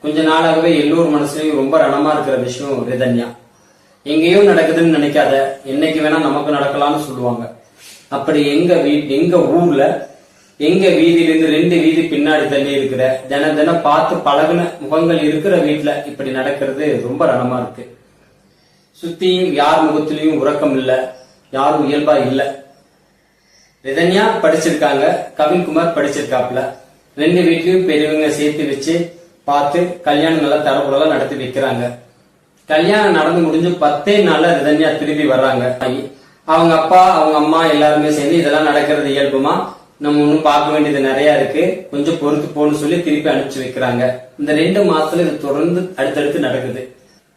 கொஞ்ச நாளாகவே எல்லோர் மனசுலயும் ரொம்ப ரணமா இருக்கிற விஷயம் ரிதன்யா எங்கேயும் நடக்குதுன்னு நினைக்காத என்னைக்கு வேணா நமக்கு நடக்கலாம்னு சொல்லுவாங்க. அப்படி எங்க வீ எங்க ஊர்ல எங்க வீதியிலிருந்து ரெண்டு வீதி பின்னாடி தள்ளி இருக்கிற தின தினம் பார்த்து பழகுன முகங்கள் இருக்கிற வீட்டுல இப்படி நடக்கிறது ரொம்ப ரணமா இருக்கு. சுத்தியும் யார் முகத்திலையும் உறக்கம் இல்ல யாரும் இயல்பா இல்ல. ரிதன்யா படிச்சிருக்காங்க கவின்குமார் படிச்சிருக்காப்ல. ரெண்டு வீட்லயும் பெரியவங்க சேர்த்து வச்சு பார்த்து கல்யாணம் நல்லா தரப்புலாம் நடத்தி வைக்கிறாங்க. கல்யாணம் நடந்து முடிஞ்சு பத்தே நாள்ல ரிதன்யா திரும்பி வர்றாங்க. அவங்க அப்பா அவங்க அம்மா எல்லாருமே சேர்ந்து இதெல்லாம் நடக்கிறது இயல்புமா? நம்ம ஒன்றும் பார்க்க வேண்டியது நிறைய இருக்கு. கொஞ்சம் பொறுத்து போன்னு சொல்லி திருப்பி அனுப்பிச்சு வைக்கிறாங்க. இந்த ரெண்டு மாசத்துல இது தொடர்ந்து அடுத்தடுத்து நடக்குது.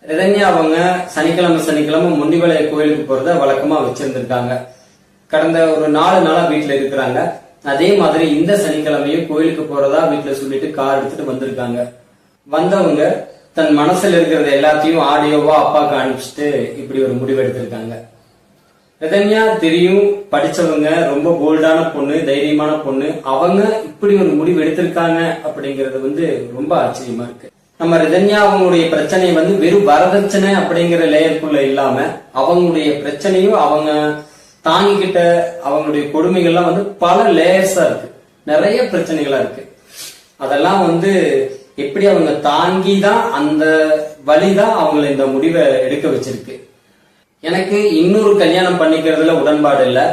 ரிதன்யா அவங்க சனிக்கிழமை சனிக்கிழமை முண்டிவளைய கோயிலுக்கு போறத வழக்கமா வச்சிருந்திருக்காங்க. கடந்த ஒரு நாலு நாளா வீட்டுல இருக்கிறாங்க. அதே மாதிரி இந்த சனிக்கிழமையும் கோயிலுக்கு போறதா வீட்டுல சொல்லிட்டு கார் எடுத்துட்டு வந்திருக்காங்க. வந்தவங்க தன் மனசுல இருக்கிறது எல்லாத்தையும் ஆடியோவா அப்பாவுக்கு அனுப்பிச்சிட்டு இப்படி ஒரு முடிவு எடுத்திருக்காங்க. ரிதன்யா தெரியும் படிச்சவங்க ரொம்ப போல்டான பொண்ணு தைரியமான பொண்ணு. அவங்க இப்படி ஒரு முடிவு எடுத்திருக்காங்க அப்படிங்கறது வந்து ரொம்ப ஆச்சரியமா இருக்கு. நம்ம ரதன்யா அவங்களுடைய பிரச்சனை வந்து வெறும் வரதட்சணை அப்படிங்கிற லேயருக்குள்ள இல்லாம அவங்களுடைய பிரச்சனையும் அவங்க தாங்கிக்கிட்ட அவங்களுடைய கொடுமைகள்லாம் வந்து பல லேயர்ஸா இருக்கு. நிறைய பிரச்சனைகளா இருக்கு. அதெல்லாம் வந்து எப்படி அவங்க தாங்கி தான் அந்த வழி தான் அவங்களை இந்த முடிவை எடுக்க வச்சிருக்கு. எனக்கு இன்னொரு கல்யாணம் பண்ணிக்கிறதுல உடன்பாடு இல்லை.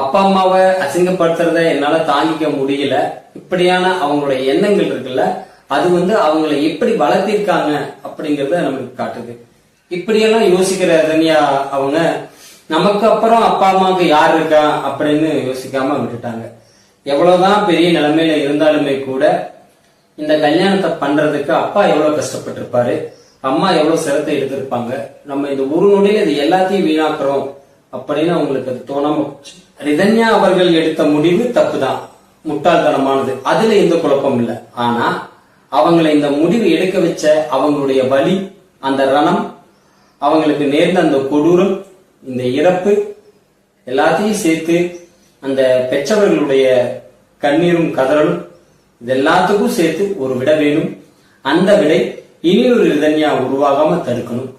அப்பா அம்மாவை அசிங்கப்படுத்துறத என்னால தாங்கிக்க முடியல. இப்படியான அவங்களுடைய எண்ணங்கள் இருக்குல்ல அது வந்து அவங்கள எப்படி வளர்த்திருக்காங்க அப்படிங்கறத நமக்கு காட்டுது. இப்படியெல்லாம் யோசிக்கிற தனியா அவங்க நமக்கு அப்புறம் அப்பா அம்மாவுக்கு யார் இருக்கா? அப்படின்னு யோசிக்காம விட்டுட்டாங்க. எவ்வளவுதான் பெரிய நிலைமையில இருந்தாலுமே கூட இந்த கல்யாணத்தை பண்றதுக்கு அப்பா எவ்வளவு கஷ்டப்பட்டிருப்பாரு? அம்மா எவ்வளவு சிரத்தை எடுத்திருப்பாங்க? நம்ம இந்த ஒரு நொடியில இது எல்லாத்தையும் வீணாக்குறோம் அப்படின்னு அவங்களுக்கு அது தோணாம போச்சு. ரிதன்யா அவர்கள் எடுத்த முடிவு தப்புதான். முட்டாள்தனமானது. அதுல எந்த குழப்பம் இல்லை. ஆனா அவங்களை இந்த முடிவு எடுக்க வச்ச அவங்களுடைய வலி அந்த ரணம் அவங்களுக்கு நேர்ந்த அந்த கொடூரம் இந்த இறப்பு எல்லாத்தையும் சேர்த்து அந்த பெற்றவர்களுடைய கண்ணீரும் கதறலும் இது எல்லாத்துக்கும் சேர்த்து ஒரு விட வேணும். அந்த விடை இனி ஒரு இதன்யா உருவாகாம தடுக்கணும்.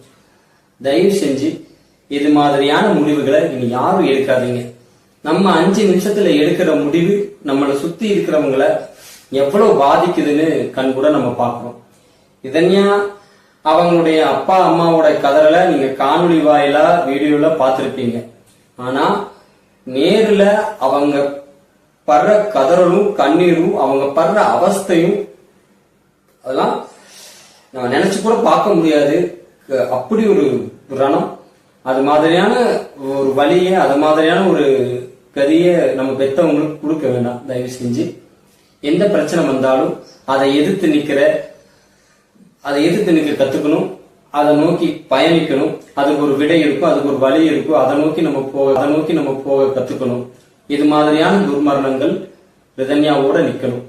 தயவு செஞ்சு இது மாதிரியான முடிவுகளை இனி யாரும் எடுக்காதீங்க. நம்ம அஞ்சு நிமிஷத்துல எடுக்கிற முடிவு நம்மளை சுத்தி இருக்கிறவங்கள எவ்வளவு பாதிக்குதுன்னு கண் கூட நம்ம பார்க்கிறோம். இதன்யா அவங்களுடைய அப்பா அம்மாவோட கதறல நீங்க காணொளி வாயிலா வீடியோல பார்த்துருப்பீங்க. ஆனா நேர்ல அவங்க படுற கதறலும் கண்ணீரும் அவங்க படுற அவஸ்தையும் அதெல்லாம் நம்ம நினைச்சு கூட பார்க்க முடியாது. அப்படி ஒரு ரணம். அது மாதிரியான ஒரு வழியை அது மாதிரியான ஒரு கதியை நம்ம பெத்தவங்களுக்கு கொடுக்க வேண்டாம். தயவு செஞ்சு. எந்த பிரச்சனை வந்தாலும் அதை எதிர்த்து நிக்கிற அதை எதிர்த்து நிற்க கத்துக்கணும். அதை நோக்கி பயணிக்கணும். அதுக்கு ஒரு விடை இருக்கும் அதுக்கு ஒரு வழி இருக்கும். அதை நோக்கி நம்ம போக அதை நோக்கி நம்ம போக கத்துக்கணும். இது மாதிரியான துர்மரணங்கள் ரிதன்யாவோட நிக்கணும்.